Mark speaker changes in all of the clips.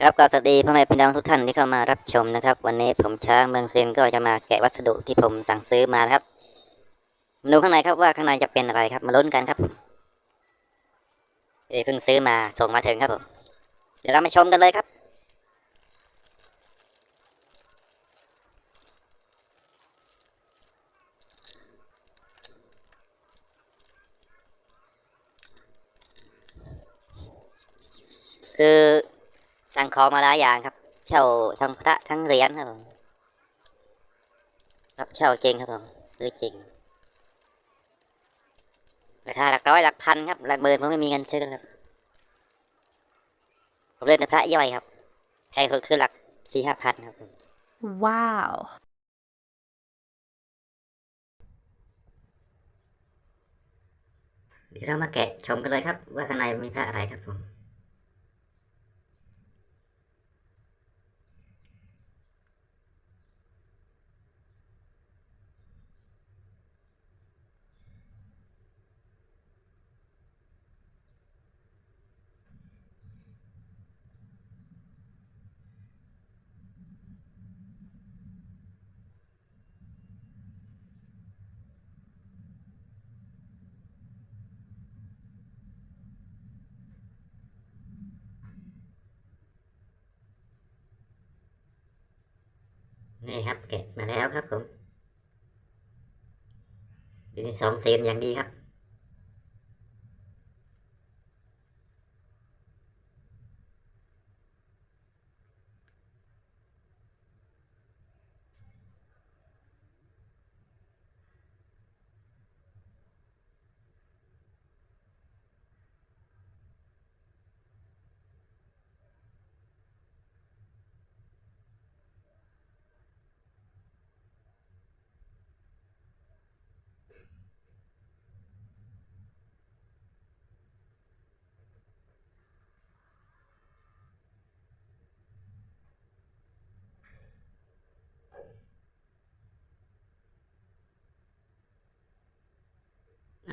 Speaker 1: ครับก็สวัสดีพ่อแม่พี่น้องทุกท่านที่เข้ามารับชมนะครับ วันนี้ผมช้างเมืองเซนก็จะมาแกะวัสดุที่ผมสั่งซื้อมาครับมาดูข้างในครับว่าข้างในจะเป็นอะไรครับ มาลุ้นกันครับเอ้ยเพิ่งซื้อมาส่งมาถึงครับผมเดี๋ยวเรามาชมกันเลยครับคือ สั่งของมาหลายอย่างครับเช่าทั้งพระทั้งเหรียญครับผมรับเช่าจริงครับผมซื้อจริงราคาหลักร้อยหลักพันครับหลักหมื่นผมไม่มีเงินซื้อครับผมเล่นแต่พระย่อยครับแพงสุดคือหลักสี่ห้าพันครับผม
Speaker 2: Wow.
Speaker 1: เดี๋ยวเรามาแกะชมกันเลยครับ ว่าข้างในมีพระอะไรครับผม นี่ครับแกะมาแล้วครับผมอยู่ในสองเซนอย่างดีครับ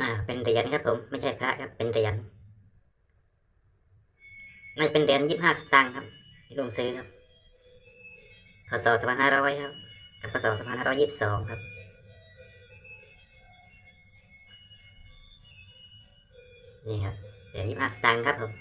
Speaker 1: อ่า เป็นเหรียญครับผม ไม่ใช่พระครับ เป็นเหรียญไม่เป็นเหรียญยี่สิบห้าสตางค์ครับที่ผมซื้อครับพศสองพันห้าร้อยครับ กับพศสองพันห้าร้อยยี่สิบสองครับ นี่ครับเหรียญยี่สิบห้าสตางค์ครับผม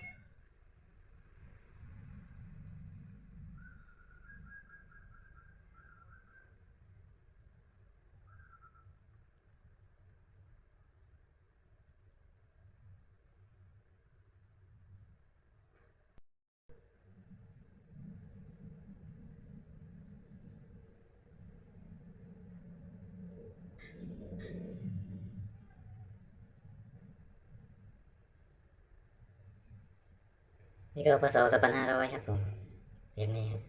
Speaker 1: นี่ก็พศสองพันห้าร้อยครับผมเรียญนี้ครับ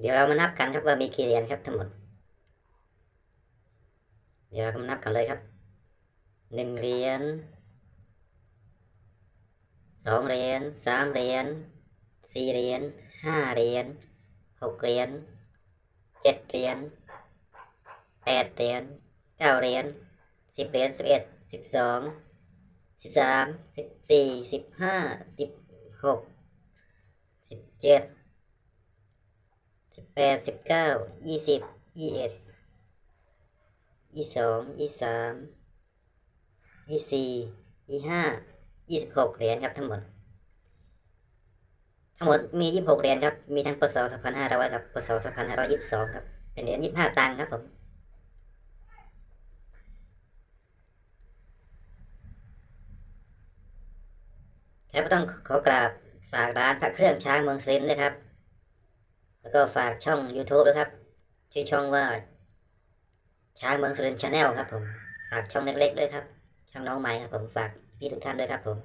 Speaker 1: เดี๋ยวเรามานับกันครับว่ามีกี่เหรียญครับทั้งหมด เดี๋ยวเรามานับกันเลยครับหนึ่งเหรียญ สองเหรียญสามเหรียญสี่เหรียญห้าเหรียญหกเหรียญเจ็ดเหรียญแปดเหรียญเก้าเหรียญสิบเหรียญสิบเอ็ดสิบสองสิบสามสิบสี่สิบห้าสิบหกสิบเจ็ดสิบแปดสิบเก้ายี่สิบยี่เอ็ดยี่สองยี่สามยี่สี่ยี่ห้า ยี่สิบหกเหรียญครับทั้งหมด ทั้งหมดมี26เหรียญครับ มีทั้งปศ2500กับปศ2522ครับ เป็นเหรียญ25ตังค์ครับผมครับก็ต้องขอกราบฝากร้านพระเครื่องช้างเมืองเซนด้วยครับ แล้วก็ฝากช่อง YouTube ด้วยครับ ชื่อช่องว่า ช้างเมืองสุรินทร์ชาแนลครับผม ฝากช่องเล็กๆด้วยครับ ช่องน้องใหม่ครับผมฝาก พี่ทุกท่านด้วยครับผม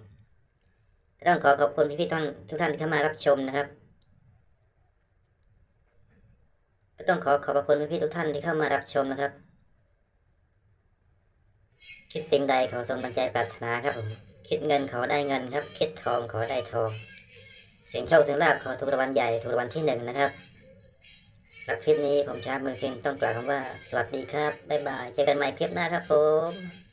Speaker 1: ต้องขอขอบคุณพี่ๆท่านทุกท่านที่เข้ามารับชมนะครับต้องขอขอบคุณพี่ๆทุกท่านที่เข้ามารับชมนะครับ คิดสิ่งใดขอสมบรรงใยปรารถนาครับผมคิดเงินขอได้เงินครับ คิดทองขอได้ทอง เสียงโชคเสียงลาบขอถูกราวันใหญ่ถูกราวันที่หนึ่งนะครับสำหรับคลิปนี้ผมชามือเซนต้องกล่าวคำว่า สวัสดีครับบ๊ายบายเจอกันใหม่คลิปหน้าครับผม